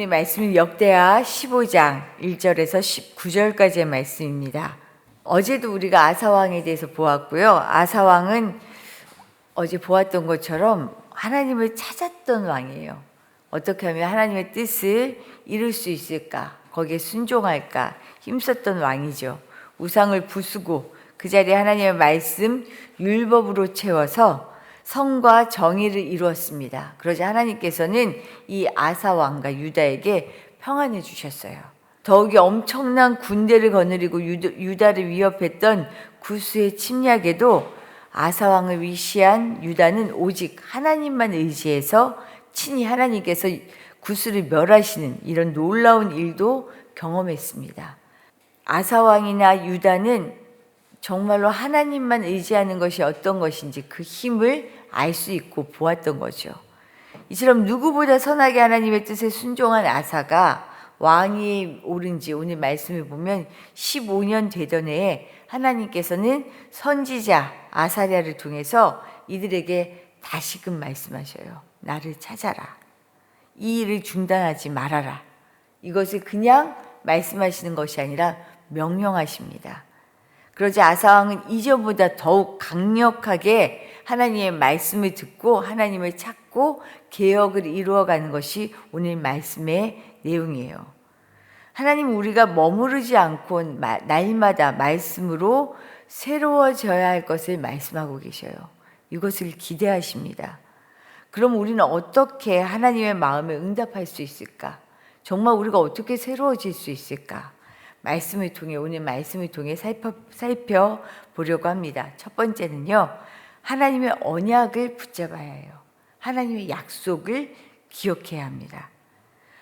오늘 말씀은 역대하 15장 1절에서 19절까지의 말씀입니다. 어제도 우리가 아사왕에 대해서 보았고요. 아사왕은 어제 보았던 것처럼 하나님을 찾았던 왕이에요. 어떻게 하면 하나님의 뜻을 이룰 수 있을까? 거기에 순종할까? 힘썼던 왕이죠. 우상을 부수고 그 자리에 하나님의 말씀 율법으로 채워서 성과 정의를 이루었습니다. 그러자 하나님께서는 이 아사 왕과 유다에게 평안을 주셨어요. 더욱이 엄청난 군대를 거느리고 유다 를 위협했던 구스의 침략에도 아사 왕을 위시한 유다는 오직 하나님만 의지해서 친히 하나님께서 구스를 멸하시는 이런 놀라운 일도 경험했습니다. 아사 왕이나 유다는 정말로 하나님만 의지하는 것이 어떤 것인지 그 힘을 알 수 있고 보았던 거죠. 이처럼 누구보다 선하게 하나님의 뜻에 순종한 아사가 왕이 오른 지 오늘 말씀을 보면 15년 되던 해에 하나님께서는 선지자 아사랴를 통해서 이들에게 다시금 말씀하셔요. 나를 찾아라. 이 일을 중단하지 말아라. 이것을 그냥 말씀하시는 것이 아니라 명령하십니다. 그러자 아사왕은 이전보다 더욱 강력하게 하나님의 말씀을 듣고 하나님을 찾고 개혁을 이루어가는 것이 오늘 말씀의 내용이에요. 하나님 우리가 머무르지 않고 날마다 말씀으로 새로워져야 할 것을 말씀하고 계셔요. 이것을 기대하십니다. 그럼 우리는 어떻게 하나님의 마음에 응답할 수 있을까? 정말 우리가 어떻게 새로워질 수 있을까? 말씀을 통해 오늘 말씀을 통해 살펴, 살펴보려고 합니다. 첫 번째는요. 하나님의 언약을 붙잡아야 해요. 하나님의 약속을 기억해야 합니다.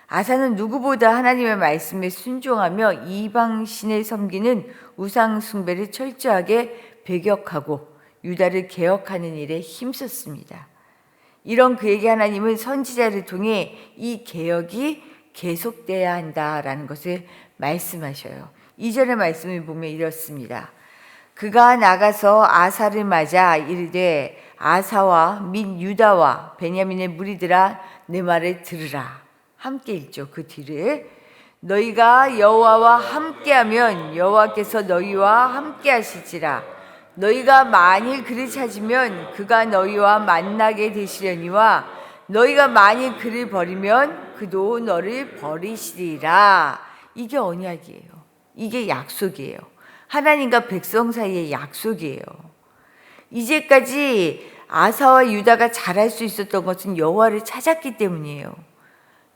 아사는 누구보다 하나님의 말씀에 순종하며 이방신을 섬기는 우상 숭배를 철저하게 배격하고 유다를 개혁하는 일에 힘썼습니다. 이런 그에게 하나님은 선지자를 통해 이 개혁이 계속돼야 한다라는 것을 말씀하셔요. 이전의 말씀을 보면 이렇습니다. 그가 나가서 아사를 맞아 이르되 아사와 민 유다와 베냐민의 무리들아 내 말을 들으라. 함께 읽죠. 그 뒤를 너희가 여호와와 함께하면 여호와께서 너희와 함께하시지라. 너희가 만일 그를 찾으면 그가 너희와 만나게 되시려니와 너희가 만일 그를 버리면 그도 너를 버리시리라. 이게 언약이에요. 이게 약속이에요. 하나님과 백성 사이의 약속이에요. 이제까지 아사와 유다가 잘할 수 있었던 것은 여호와를 찾았기 때문이에요.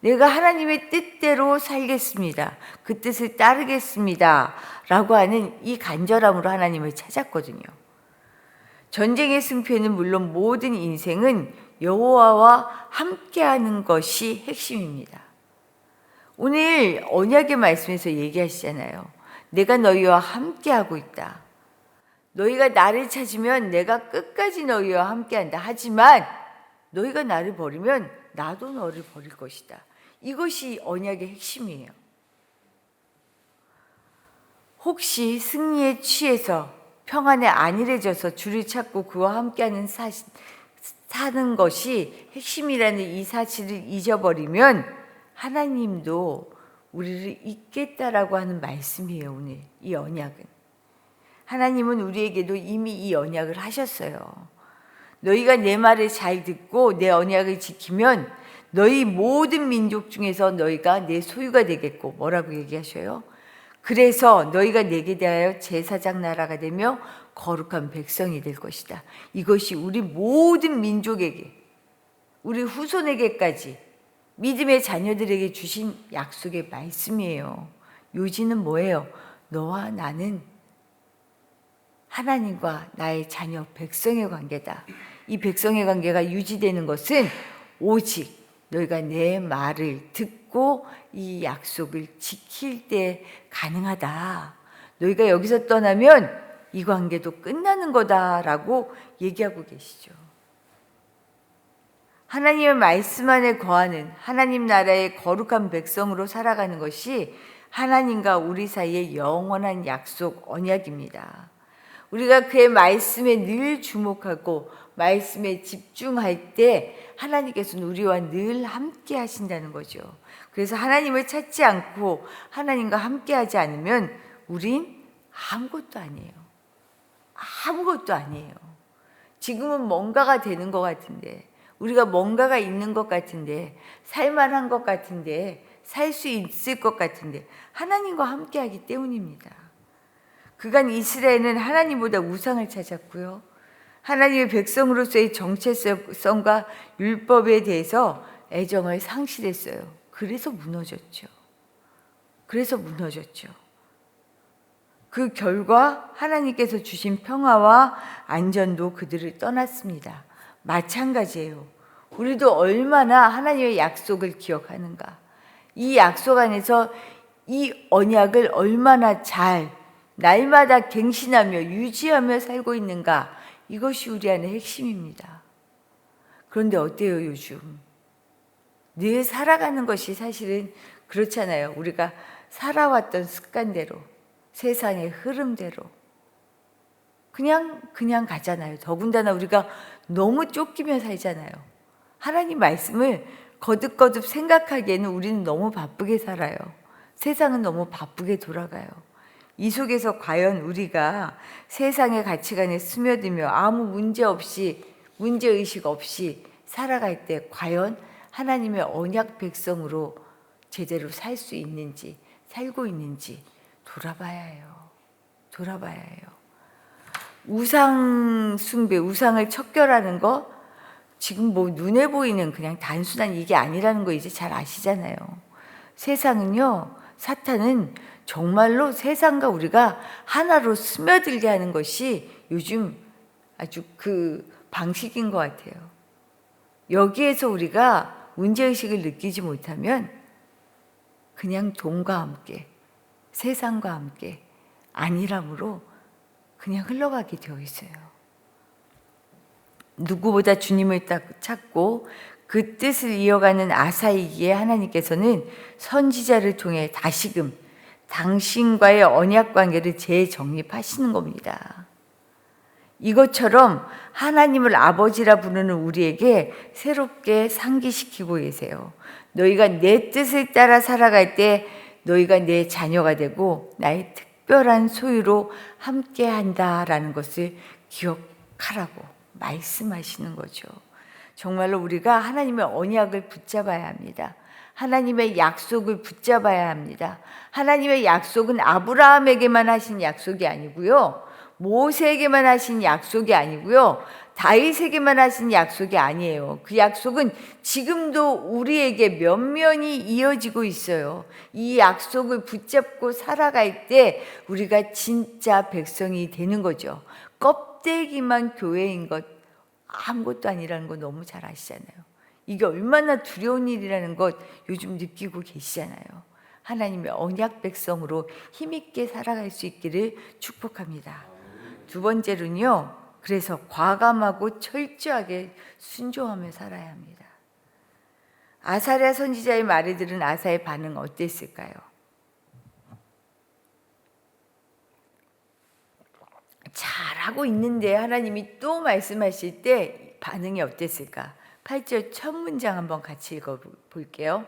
내가 하나님의 뜻대로 살겠습니다. 그 뜻을 따르겠습니다. 라고 하는 이 간절함으로 하나님을 찾았거든요. 전쟁의 승패는 물론 모든 인생은 여호와와 함께하는 것이 핵심입니다. 오늘 언약의 말씀에서 얘기하시잖아요. 내가 너희와 함께하고 있다. 너희가 나를 찾으면 내가 끝까지 너희와 함께한다. 하지만 너희가 나를 버리면 나도 너를 버릴 것이다. 이것이 언약의 핵심이에요. 혹시 승리에 취해서 평안에 안일해져서 주를 찾고 그와 함께하는 사, 사는 것이 핵심이라는 이 사실을 잊어버리면 하나님도 우리를 잊겠다라고 하는 말씀이에요, 오늘. 이 언약은. 하나님은 우리에게도 이미 이 언약을 하셨어요. 너희가 내 말을 잘 듣고 내 언약을 지키면 너희 모든 민족 중에서 너희가 내 소유가 되겠고 뭐라고 얘기하셔요? 그래서 너희가 내게 대하여 제사장 나라가 되며 거룩한 백성이 될 것이다. 이것이 우리 모든 민족에게 우리 후손에게까지 믿음의 자녀들에게 주신 약속의 말씀이에요. 요지는 뭐예요? 너와 나는 하나님과 나의 자녀 백성의 관계다. 이 백성의 관계가 유지되는 것은 오직 너희가 내 말을 듣고 이 약속을 지킬 때 가능하다. 너희가 여기서 떠나면 이 관계도 끝나는 거다라고 얘기하고 계시죠. 하나님의 말씀 안에 거하는 하나님 나라의 거룩한 백성으로 살아가는 것이 하나님과 우리 사이의 영원한 약속 언약입니다. 우리가 그의 말씀에 늘 주목하고 말씀에 집중할 때 하나님께서는 우리와 늘 함께 하신다는 거죠. 그래서 하나님을 찾지 않고 하나님과 함께 하지 않으면 우린 아무것도 아니에요. 아무것도 아니에요. 지금은 뭔가가 되는 것 같은데, 우리가 뭔가가 있는 것 같은데, 살만한 것 같은데, 살 수 있을 것 같은데, 하나님과 함께 하기 때문입니다. 그간 이스라엘은 하나님보다 우상을 찾았고요. 하나님의 백성으로서의 정체성과 율법에 대해서 애정을 상실했어요. 그래서 무너졌죠. 그래서 무너졌죠. 그 결과 하나님께서 주신 평화와 안전도 그들을 떠났습니다. 마찬가지예요. 우리도 얼마나 하나님의 약속을 기억하는가. 이 약속 안에서 이 언약을 얼마나 잘 날마다 갱신하며 유지하며 살고 있는가. 이것이 우리 안의 핵심입니다. 그런데 어때요, 요즘? 늘 살아가는 것이 사실은 그렇잖아요. 우리가 살아왔던 습관대로, 세상의 흐름대로. 그냥, 그냥 가잖아요. 더군다나 우리가 너무 쫓기며 살잖아요. 하나님 말씀을 거듭거듭 생각하기에는 우리는 너무 바쁘게 살아요. 세상은 너무 바쁘게 돌아가요. 이 속에서 과연 우리가 세상의 가치관에 스며들며 아무 문제 없이, 문제 의식 없이 살아갈 때 과연 하나님의 언약 백성으로 제대로 살 수 있는지, 살고 있는지 돌아봐야 해요. 돌아봐야 해요. 우상 숭배, 우상을 척결하는 거 지금 뭐 눈에 보이는 그냥 단순한 이게 아니라는 거 이제 잘 아시잖아요. 세상은요, 사탄은 정말로 세상과 우리가 하나로 스며들게 하는 것이 요즘 아주 그 방식인 것 같아요. 여기에서 우리가 문제의식을 느끼지 못하면 그냥 돈과 함께 세상과 함께 안일함으로 그냥 흘러가게 되어 있어요. 누구보다 주님을 딱 찾고 그 뜻을 이어가는 아사이기에 하나님께서는 선지자를 통해 다시금 당신과의 언약 관계를 재정립하시는 겁니다. 이것처럼 하나님을 아버지라 부르는 우리에게 새롭게 상기시키고 계세요. 너희가 내 뜻을 따라 살아갈 때 너희가 내 자녀가 되고 나의 특 별한 소유로 함께 한다라는 것을 기억하라고 말씀하시는 거죠. 정말로 우리가 하나님의 언약을 붙잡아야 합니다. 하나님의 약속을 붙잡아야 합니다. 하나님의 약속은 아브라함에게만 하신 약속이 아니고요. 모세에게만 하신 약속이 아니고요. 다윗에게만 하신 약속이 아니에요. 그 약속은 지금도 우리에게 면면이 이어지고 있어요. 이 약속을 붙잡고 살아갈 때 우리가 진짜 백성이 되는 거죠. 껍데기만 교회인 것 아무것도 아니라는 거 너무 잘 아시잖아요. 이게 얼마나 두려운 일이라는 것 요즘 느끼고 계시잖아요. 하나님의 언약 백성으로 힘있게 살아갈 수 있기를 축복합니다. 두 번째로는요, 그래서 과감하고 철저하게 순종하며 살아야 합니다. 아사랴 선지자의 말을 들은 아사의 반응 어땠을까요? 잘하고 있는데 하나님이 또 말씀하실 때 반응이 어땠을까? 8절 첫 문장 한번 같이 읽어 볼게요.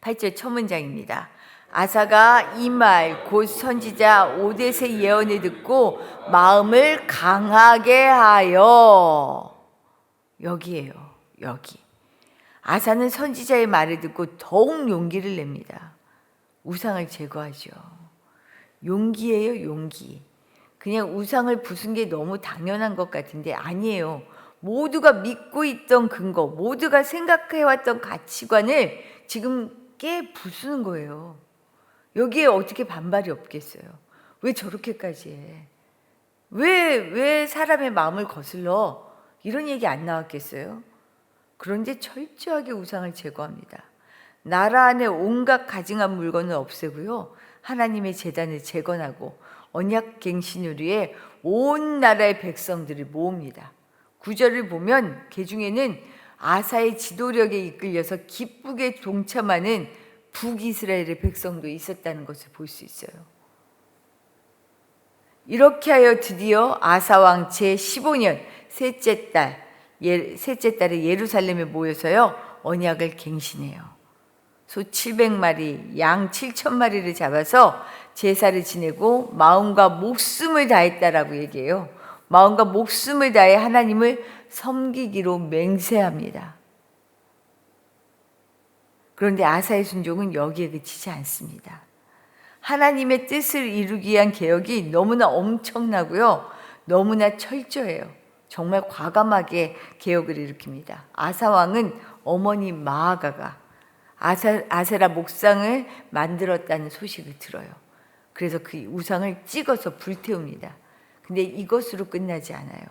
8절 첫 문장입니다. 아사가 이 말 곧 선지자 오데세 예언을 듣고 마음을 강하게 하여 여기에요. 여기. 아사는 선지자의 말을 듣고 더욱 용기를 냅니다. 우상을 제거하죠. 용기예요, 용기. 그냥 우상을 부순 게 너무 당연한 것 같은데 아니에요. 모두가 믿고 있던 근거, 모두가 생각해왔던 가치관을 지금 깨 부수는 거예요. 여기에 어떻게 반발이 없겠어요? 왜 저렇게까지 해? 왜, 왜 사람의 마음을 거슬러? 이런 얘기 안 나왔겠어요? 그런데 철저하게 우상을 제거합니다. 나라 안에 온갖 가증한 물건을 없애고요. 하나님의 재단을 재건하고 언약 갱신을 위해 온 나라의 백성들을 모읍니다. 구절을 보면 그 중에는 아사의 지도력에 이끌려서 기쁘게 동참하는 북이스라엘의 백성도 있었다는 것을 볼 수 있어요. 이렇게 하여 드디어 아사왕 제 15년 셋째 달 예, 셋째 달에 예루살렘에 모여서요 언약을 갱신해요. 소 700마리, 양 7천마리를 잡아서 제사를 지내고 마음과 목숨을 다했다라고 얘기해요. 마음과 목숨을 다해 하나님을 섬기기로 맹세합니다. 그런데 아사의 순종은 여기에 그치지 않습니다. 하나님의 뜻을 이루기 위한 개혁이 너무나 엄청나고요. 너무나 철저해요. 정말 과감하게 개혁을 일으킵니다. 아사 왕은 어머니 마아가가 아사, 아세라 목상을 만들었다는 소식을 들어요. 그래서 그 우상을 찍어서 불태웁니다. 근데 이것으로 끝나지 않아요.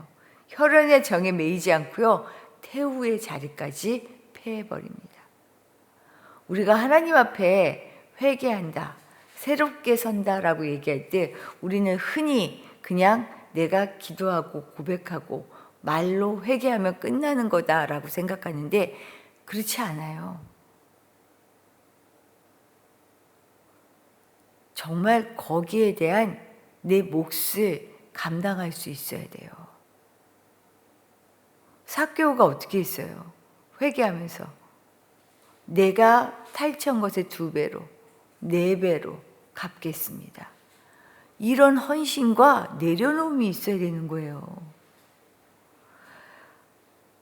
혈연의 정에 매이지 않고요. 태후의 자리까지 패해버립니다. 우리가 하나님 앞에 회개한다, 새롭게 선다라고 얘기할 때 우리는 흔히 그냥 내가 기도하고 고백하고 말로 회개하면 끝나는 거다라고 생각하는데 그렇지 않아요. 정말 거기에 대한 내 몫을 감당할 수 있어야 돼요. 사교가 어떻게 있어요? 회개하면서 내가 탈취한 것의 두 배로, 네 배로 갚겠습니다. 이런 헌신과 내려놓음이 있어야 되는 거예요.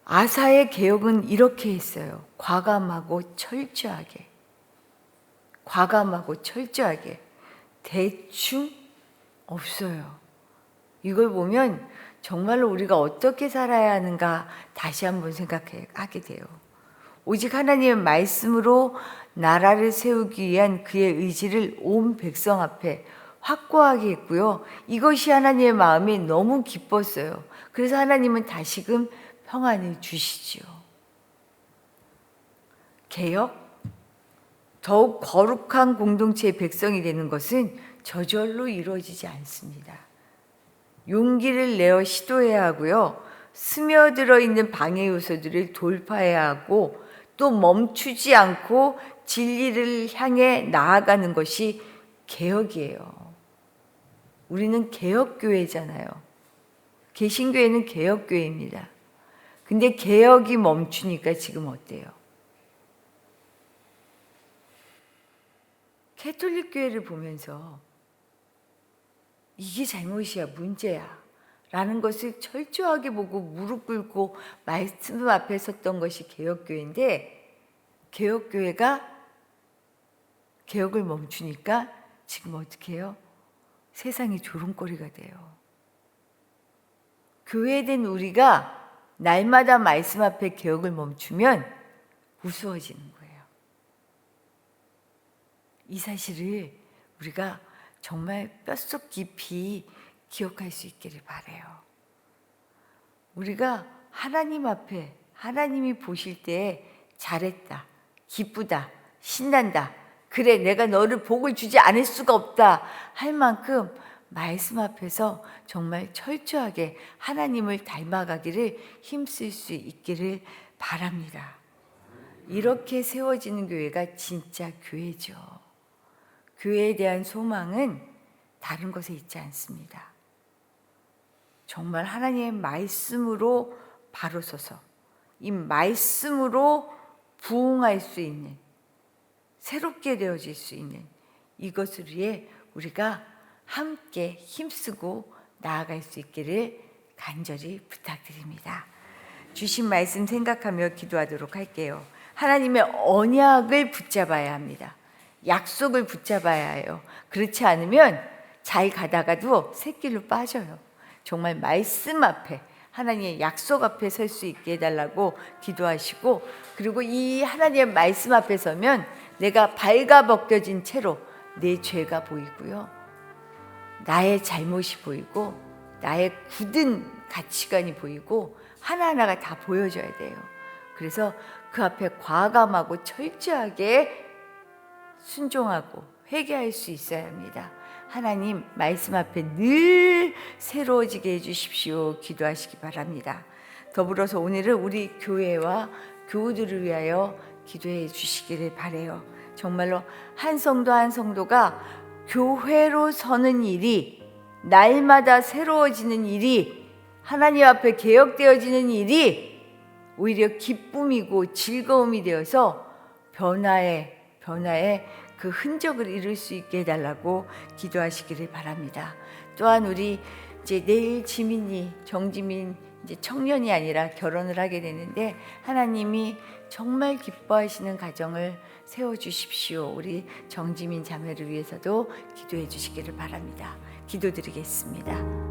아사의 개혁은 이렇게 했어요. 과감하고 철저하게. 과감하고 철저하게. 대충 없어요. 이걸 보면 정말로 우리가 어떻게 살아야 하는가 다시 한번 생각하게 돼요. 오직 하나님의 말씀으로 나라를 세우기 위한 그의 의지를 온 백성 앞에 확고하게 했고요. 이것이 하나님의 마음이 너무 기뻤어요. 그래서 하나님은 다시금 평안을 주시지요. 개혁? 더욱 거룩한 공동체의 백성이 되는 것은 저절로 이루어지지 않습니다. 용기를 내어 시도해야 하고요. 스며들어 있는 방해 요소들을 돌파해야 하고 또 멈추지 않고 진리를 향해 나아가는 것이 개혁이에요. 우리는 개혁교회잖아요. 개신교회는 개혁교회입니다. 근데 개혁이 멈추니까 지금 어때요? 캐톨릭 교회를 보면서 이게 잘못이야, 문제야. 라는 것을 철저하게 보고 무릎 꿇고 말씀 앞에 섰던 것이 개혁교회인데, 개혁교회가 개혁을 멈추니까 지금 어떻게 해요? 세상이 조롱거리가 돼요. 교회된 우리가 날마다 말씀 앞에 개혁을 멈추면 우스워지는 거예요. 이 사실을 우리가 정말 뼛속 깊이 기억할 수 있기를 바래요. 우리가 하나님 앞에 하나님이 보실 때 잘했다, 기쁘다, 신난다. 그래, 내가 너를 복을 주지 않을 수가 없다 할 만큼 말씀 앞에서 정말 철저하게 하나님을 닮아가기를 힘쓸 수 있기를 바랍니다. 이렇게 세워지는 교회가 진짜 교회죠. 교회에 대한 소망은 다른 것에 있지 않습니다. 정말 하나님의 말씀으로 바로 서서 이 말씀으로 부응할 수 있는 새롭게 되어질 수 있는 이것을 위해 우리가 함께 힘쓰고 나아갈 수 있기를 간절히 부탁드립니다. 주신 말씀 생각하며 기도하도록 할게요. 하나님의 언약을 붙잡아야 합니다. 약속을 붙잡아야 해요. 그렇지 않으면 잘 가다가도 새길로 빠져요. 정말 말씀 앞에 하나님의 약속 앞에 설 수 있게 해달라고 기도하시고 그리고 이 하나님의 말씀 앞에 서면 내가 발가벗겨진 채로 내 죄가 보이고요. 나의 잘못이 보이고 나의 굳은 가치관이 보이고 하나하나가 다 보여져야 돼요. 그래서 그 앞에 과감하고 철저하게 순종하고 회개할 수 있어야 합니다. 하나님 말씀 앞에 늘 새로워지게 해주십시오. 기도하시기 바랍니다. 더불어서 오늘은 우리 교회와 교우들을 위하여 기도해 주시기를 바래요. 정말로 한 성도 한 성도가 교회로 서는 일이 날마다 새로워지는 일이 하나님 앞에 개혁되어지는 일이 오히려 기쁨이고 즐거움이 되어서 변화의 변화의 그 흔적을 이룰 수 있게 해달라고 기도하시기를 바랍니다. 또한 우리 이제 내일 지민이 정지민 이제 청년이 아니라 결혼을 하게 되는데 하나님이 정말 기뻐하시는 가정을 세워 주십시오. 우리 정지민 자매를 위해서도 기도해 주시기를 바랍니다. 기도드리겠습니다.